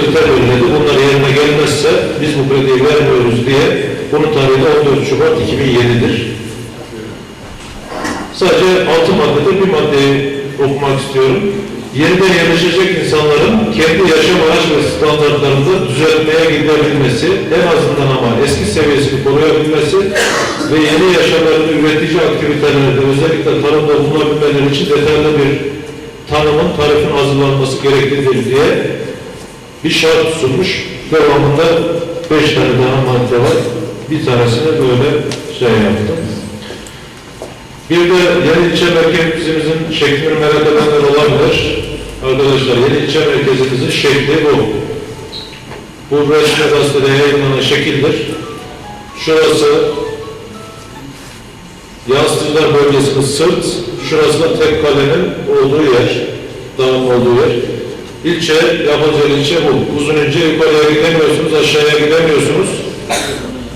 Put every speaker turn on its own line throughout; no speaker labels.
kriter belirledi. Bunlar yerine gelmezse biz bu krediyi vermiyoruz diye bunun tarihi de 14 Şubat 2007'dir. Sadece altı maddede bir maddeyi okumak istiyorum. Yeniden yerleşecek insanların kendi yaşam araç ve standartlarında düzeltmeye gidebilmesi, en azından ama eski seviyesini koruyabilmesi ve yeni yaşamlarını üretici aktivitelerde özellikle tarımda bulunabilmeleri için detaylı bir tanımın, tarifin hazırlanması gereklidir diye bir şart sunmuş. Devamında beş tane daha madde var. Bir tanesini böyle şey yaptım. Bir de yeni ilçe merkezimizin şeklini merak edenler olabilir. Arkadaşlar yeni ilçe merkezimizin şekli bu. Bu resmi gazetede yayınlanan şekildir. Şurası Yansıtıcılar bölgesinin sırt, şurası da tek kalenin olduğu yer, dağın olduğu yer. İlçe, yabancı ilçe bu. Uzun ince yukarıya gidemiyorsunuz, aşağıya gidemiyorsunuz.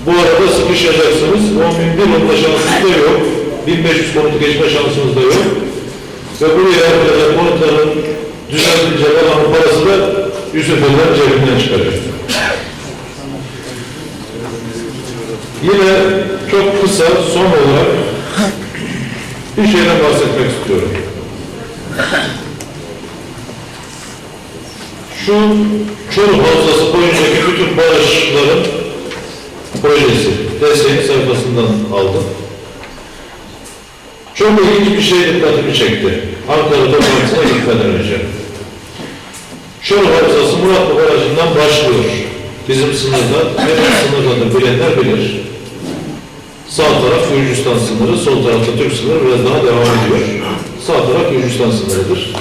Bu arada sıkışacaksınız. 10 bin bir olma şansınız da yok. 1500 konutu geçme şansınız da yok. Ve buraya yapılacak konutların düzenlenecek olan parası da Yusuf Elden cebinden çıkacak. Yine çok kısa son olarak bir şeyden bahsetmek istiyorum. Şu Çoruh Havzası boyunca bütün barajların projesi. Desteğin sayfasından aldım. Çok ilginç bir şey dikkatimi çekti. Ankara'da partisine gitmeden önce. Çoruh Havzası Muratlı Barajı'ndan başlıyor. Bizim sınırda, neden sınırdadır bilenler bilir. Sağ taraf Gürcistan sınırı, sol tarafta Türk sınırı biraz daha devam ediyor. Sağ taraf Gürcistan sınırıdır.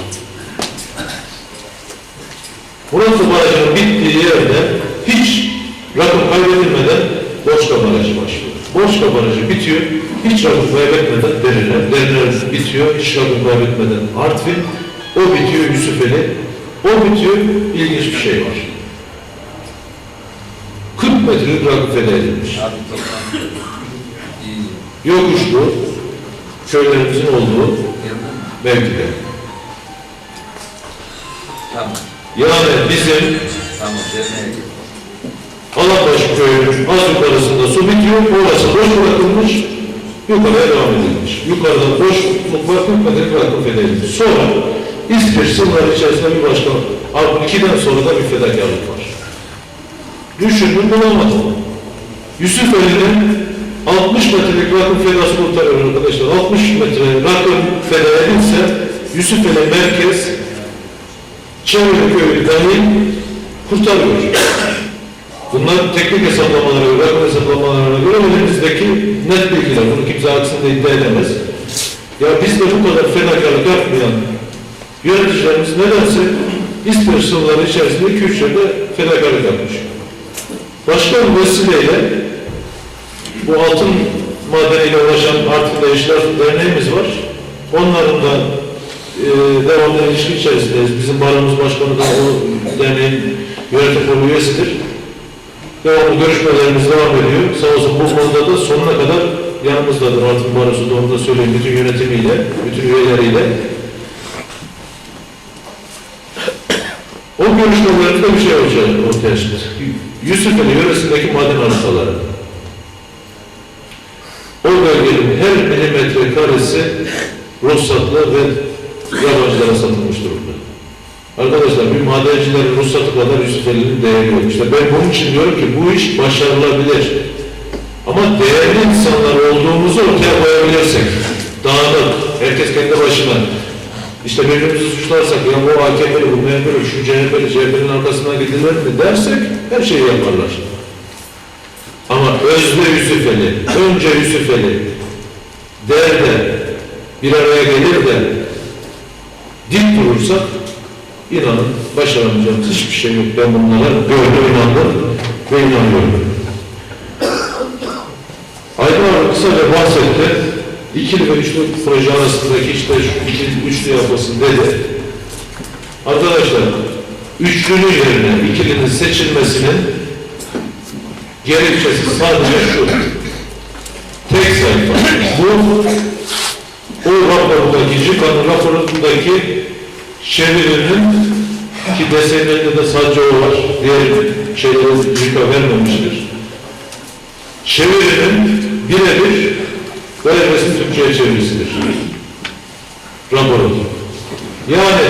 Muratlı Barajı'nın bittiği yerde hiç rakım kaybedilmeden Boşka Barajı başlıyor. Boşka Barajı bitiyor, hiç rakım kaybetmeden Derine, Derine bitiyor, hiç rakım kaybetmeden Artvin, o bitiyor Yusufeli, o bitiyor, ilginç bir şey var. 40 metrelik rakım feda edilmiş. Yokuşlu, köylerimizin olduğu mevkide.
Tamam.
Yani bizim. Alanbaşı köyünün az yukarısında su bitiyor, orası boş bırakılmış, yukarıya devam edilmiş. Yukarıda boşluk var, yukarıda bırakıp edilmiş. Sonra İspir sınırları içerisinde bir başka, Avrupa 2'den sonra da bir fedakarlık var. Düşündüm bulamadım. Yusuf Ali'nin 60 metrelik rakım fedası kurtarıyor arkadaşlar. 60 metre rakım feda edilse Yusuf Ali merkez Çevre köyü dahil kurtarıyor. Bunlar teknik hesaplamalara göre, rakam hesaplamalarına göre elimizdeki net bilgiler. Bunu kimse aksinde iddia edemez. Ya biz de bu kadar fedakarlık yapmayan yöneticilerimiz nedense İspir sınırları içerisinde 2-3 yerde fedakarlık yapmış. Başka bir vesileyle bu altın madeniyle uğraşan Artvin İşler Derneğimiz var. Onların da e, devamlı ilişki içerisindeyiz. Bizim baromuz başkanı da o derneğin yönetim kurulu üyesidir. Devamlı görüşmelerimiz devam ediyor. Sağ olsun bu konuda da sonuna kadar yanımızdadır. Artvin Barosu da onu da söyleyeyim bütün yönetimiyle, bütün üyeleriyle. O görüşmelerde bir şey ortaya, ortaya çıktı. Yusufeli yöresindeki maden arsaları. O bölgenin her milimetre karesi ruhsatlı ve yabancılara satılmış durumda. Arkadaşlar bir madencilerin ruhsatı kadar Yusufeli'nin değeri yok. İşte ben bunun için diyorum ki bu iş başarılabilir. Ama değerli insanlar olduğumuzu ortaya koyabilirsek, dağınık, herkes kendi başına, işte birbirimizi suçlarsak, ya bu AKP'li, bu MHP'li, şu CHP'li, CHP'nin arkasından gidilir mi dersek, her şeyi yaparlar. Ama özde Yusufeli, önce Yusufeli, der de, bir araya gelir de, durursak, inanın başaramayacağımız hiçbir şey yok. Ben bunlara gördüm, inandım ve inanıyorum. Aydın abi kısaca bahsetti. İkili ve üçlü proje arasındaki işte şu ikili, üçlü yapılsın dedi. Arkadaşlar, üçlünün yerine ikilinin seçilmesinin gerekçesi sadece şu. Tek sayfa. Bu o rapordaki, CİKA'nın raporundaki çevirinin Ki desenlerinde de sadece o var. Diğer şeyleri yıka vermemiştir. Çevirinin birebir gayri resmi Türkçe'ye çevirisidir. Raporun. Yani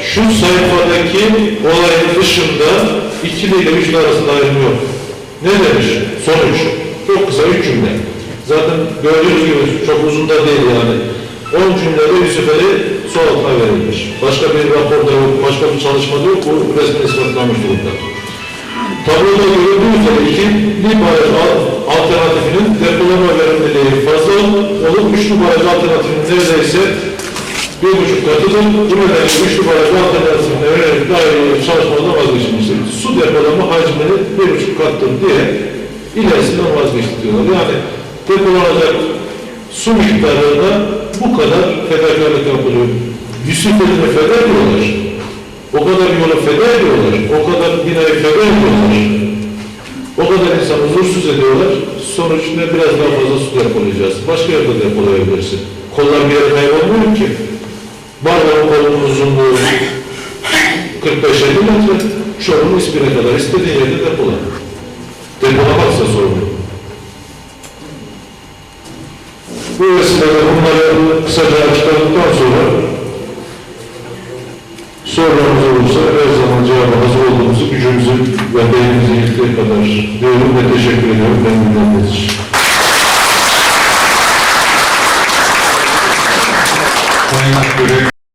şu sayfadaki olayın dışında ikili ile üçlü arasında ayrım yok. Ne demiş? Sonuç. Çok kısa üç cümle. Zaten gördüğünüz gibi çok uzun da değil yani. 10 cümlede Yusuf'e altına verilmiş. Başka bir raporda yok, başka bir çalışmada yok. Bu resmen ispatlanmış durumda. Tabloda görüldüğü üzere ikili baraj al- alternatifinin depolama verimliliği fazla olup üçlü baraj alternatifinin neredeyse bir buçuk katıdır. Bu nedenle üçlü baraj alternatifine yönelik dair çalışmadan vazgeçilmiştir. Su depolama hacmini bir buçuk kattır diye ilerisinden vazgeçti diyorlar. Yani depolanacak su miktarında bu kadar fedakarlık yapılıyor. Yusuf eline feda ediyorlar. O kadar yolu feda ediyorlar. O kadar binayı feda ediyorlar. O kadar insan huzursuz ediyorlar. Sonuç ne biraz daha fazla su depolayacağız. Başka yerde depolayabilirsin. Kollar bir yere kaybolmuyor ki. Barbarın kolunun uzunluğu 45-50 metre. Çorum'un İspir'e kadar istediğin yerde depola. Depolamaksa sorun. Bu vesileyle Onları kısaca açıkladıktan sonra sorularımız olursa her zaman cevaba hazır olduğumuzu gücümüzü ve beynimizi yettiği kadar diyorum ve teşekkür ediyorum. Memnun için. Sayın Görev